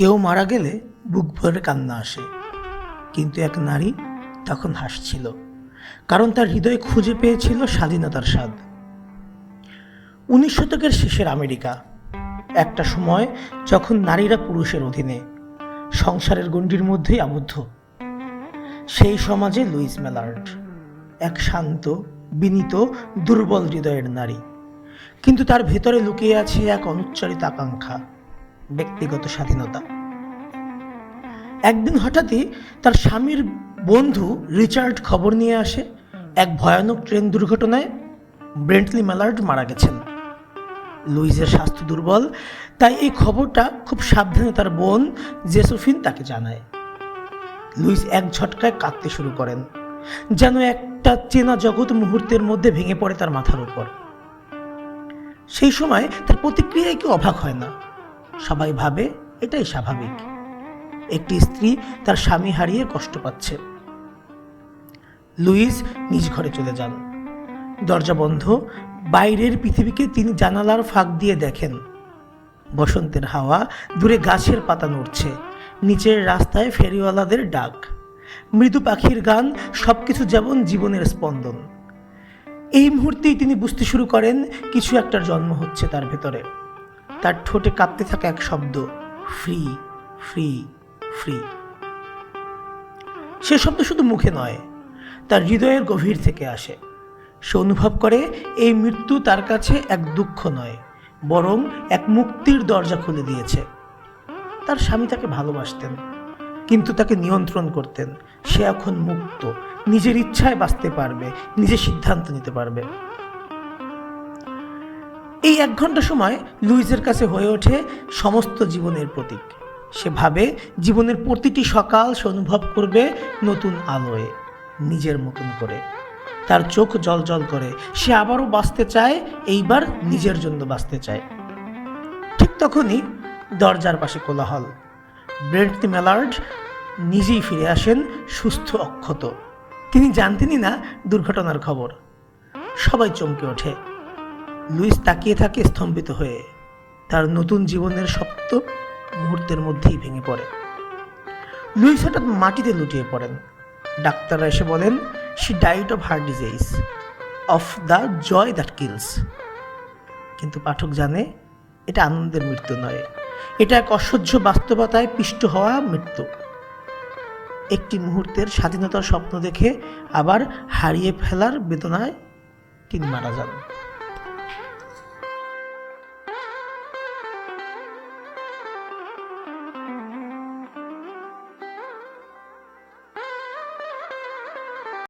কেউ মারা গেলে বুক ভরে কান্না আসে। কিন্তু এক নারী তখন হাসছিল, কারণ তার হৃদয় খুঁজে পেয়েছিল স্বাধীনতার স্বাদ। উনিশ শতকের শেষের আমেরিকা, একটা সময় যখন নারীরা পুরুষের অধীনে, সংসারের গণ্ডির মধ্যেই আবদ্ধ। সেই সমাজে লুইস মেলার্ড, এক শান্ত, বিনীত, দুর্বল হৃদয়ের নারী। কিন্তু তার ভেতরে লুকিয়ে আছে এক অনুচ্চারিত আকাঙ্ক্ষা। ব্যক্তিগত স্বাধীনতা। একদিন হঠাৎই তার স্বামীর বন্ধু রিচার্ড খবর নিয়ে আসে, এক ভয়ানক ট্রেন দুর্ঘটনায় ব্রেন্টলি মেলার্ড মারা গেছেন। লুইজের স্বাস্থ্য দুর্বল, তাই এই খবরটা খুব সাবধানে তার বোন জেসোফিন তাকে জানায়। লুইস এক ঝটকায় কাঁদতে শুরু করেন, যেন একটা চেনা জগৎ মুহূর্তের মধ্যে ভেঙে পড়ে তার মাথার উপর। সেই সময় তার প্রতিক্রিয়ায় কেউ অবাক হয় না। সবাই ভাবে এটাই স্বাভাবিক। একটি স্ত্রী তার স্বামী হারিয়ে কষ্ট পাচ্ছে। লুইস নিজ ঘরে চলে যান। দরজা বন্ধ, বাইরের পৃথিবীকে তিনি জানালার ফাঁক দিয়ে দেখেন। বসন্তের হাওয়া দূরে গাছের পাতা নড়ছে, নিচের রাস্তায় ফেরিওয়ালাদের ডাক। মৃদু পাখির গান সবকিছু যেমন জীবনের স্পন্দন। এই মুহূর্তেই তিনি বুঝতে শুরু করেন, কিছু একটার জন্ম হচ্ছে তার ভেতরে। তার ঠোঁটে কাঁপতে থাকা এক শব্দ, ফ্রি ফ্রি ফ্রি। সে শব্দ শুধু মুখে নয়, তার হৃদয়ের গভীর থেকে আসে। সে অনুভব করে, এই মৃত্যু তার কাছে এক দুঃখ নয়, বরং এক মুক্তির দরজা খুলে দিয়েছে। তার স্বামী তাকে ভালোবাসতেন, কিন্তু তাকে নিয়ন্ত্রণ করতেন। সে এখন মুক্ত, নিজের ইচ্ছায় বাঁচতে পারবে, নিজে সিদ্ধান্ত নিতে পারবে। এই এক ঘণ্টা সময় লুইজের কাছে হয়ে ওঠে সমস্ত জীবনের প্রতীক। সে ভাবে জীবনের প্রতিটি সকাল সে অনুভব করবে নতুন আলোয়, নিজের মতন করে। তার চোখ জল জল করে। সে আবারও বাঁচতে চায়, এইবার নিজের জন্য বাঁচতে চায়। ঠিক তখনই দরজার পাশে কোলাহল। ব্রেন্ট মেলার্ড নিজেই ফিরে আসেন সুস্থ অক্ষত। তিনি জানতেনই না দুর্ঘটনার খবর। সবাই চমকে ওঠে। লুইস তাকিয়ে থাকে স্তম্ভিত হয়ে। তার নতুন জীবনের সপ্ত মুহূর্তের মধ্যেই ভেঙে পড়ে। লুইস হঠাৎ মাটিতে লুটিয়ে পড়েন। ডাক্তাররা এসে বলেন she died of heart disease of the joy that kills কিন্তু পাঠক জানে, এটা আনন্দের মৃত্যু নয়। এটা এক অসহ্য বাস্তবতায় পিষ্ট হওয়া মৃত্যু। একটি মুহূর্তের স্বাধীনতার স্বপ্ন দেখে আবার হারিয়ে ফেলার বেদনায় তিনি মারা যান।